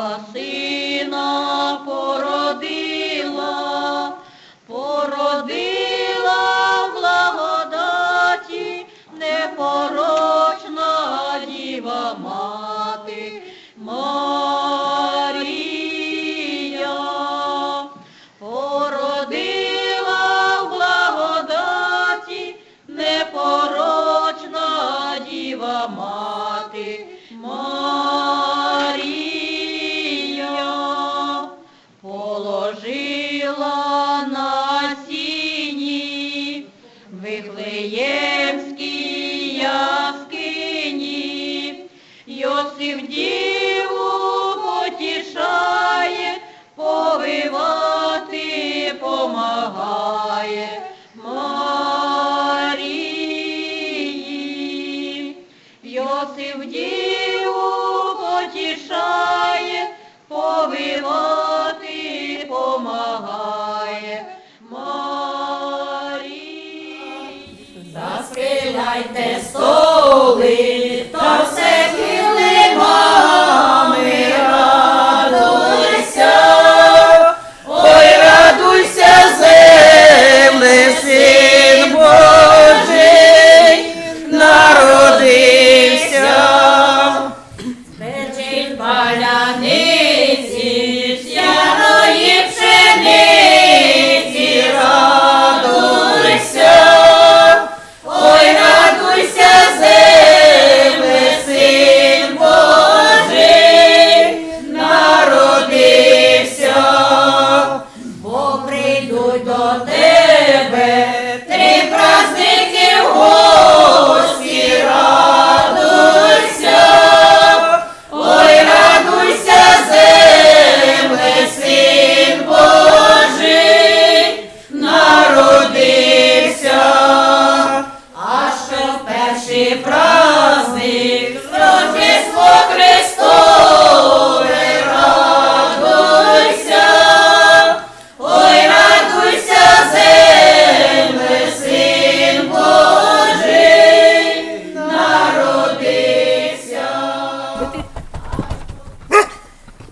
Породила сина, породила, породила благодаті непорочна діва мати Марія. Породила в благодаті непорочна діва мати Марія. Засхиляйте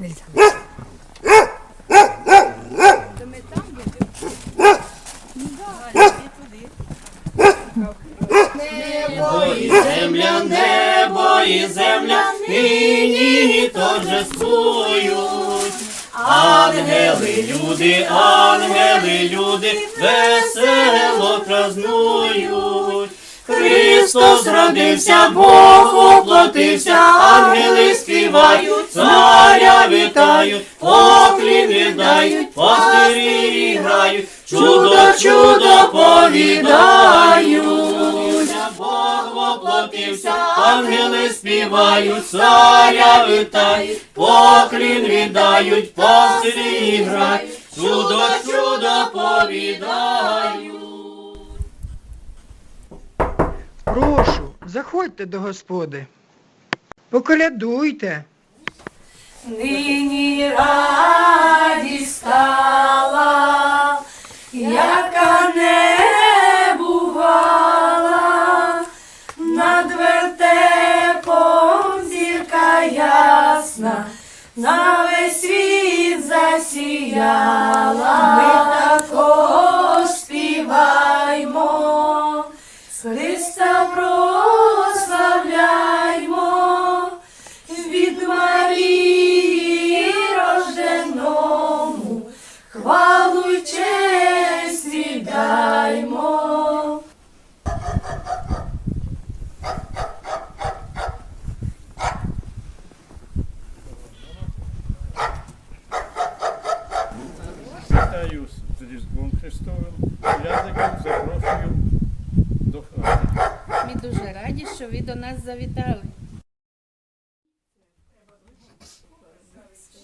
Небо і земля, небо і земля, нині торжествують. Ангели, люди, ангели, люди, весело празнують. Христос родився, Бог оплотився, ангели співають, царя вітають, поклін віддають, пастирі грають, чудо, чудо повідають. Бог воплотився, ангели співають, царя вітають, поклін віддають, пастирі грають, чудо, чудо повідають. Прошу, заходьте до господи. Поколядуйте. Нині радість стала, яка не бувала, над вертепом зірка ясна, на весь світ засіяла. Що ви до нас завітали.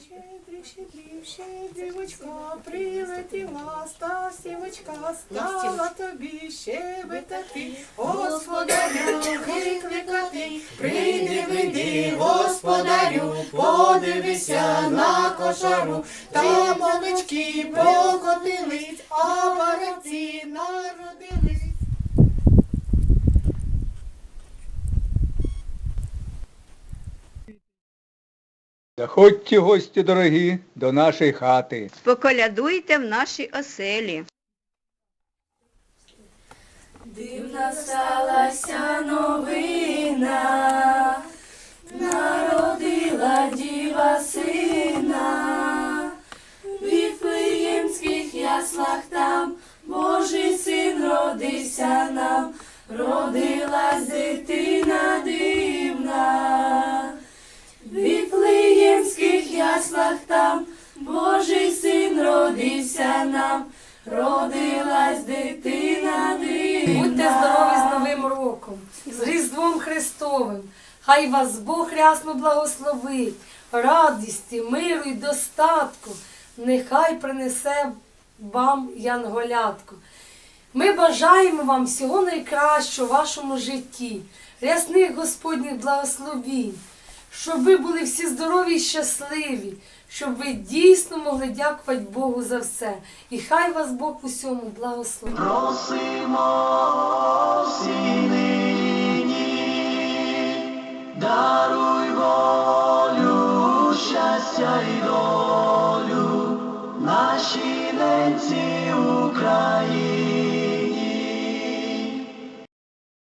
Щедрик, щедрик, щедрівочка, прилетіла, стасівочка, стала тобі щебетати, господарю викликати, прийди, вийди, господарю, подивися на кошару, там овечки покотились, а баранці народились. Заходьте, гості дорогі, до нашої хати. Поколядуйте в нашій оселі. Дивна сталася новина, народила діва сина, в Віфлеємських яслах там Божий син родився нам, родилась яслах там Божий син родився нам, родилась дитина дивна. Будьте здорові з Новим роком, з Різдвом Христовим. Хай вас Бог рясно благословить, радісті, миру і достатку. Нехай принесе вам янголятку. Ми бажаємо вам всього найкращого в вашому житті, рясних Господніх благословінь, щоб ви були всі здорові і щасливі, щоб ви дійсно могли дякувати Богу за все. І хай вас Бог усьому благословить. Просимо благословить. нині, волю,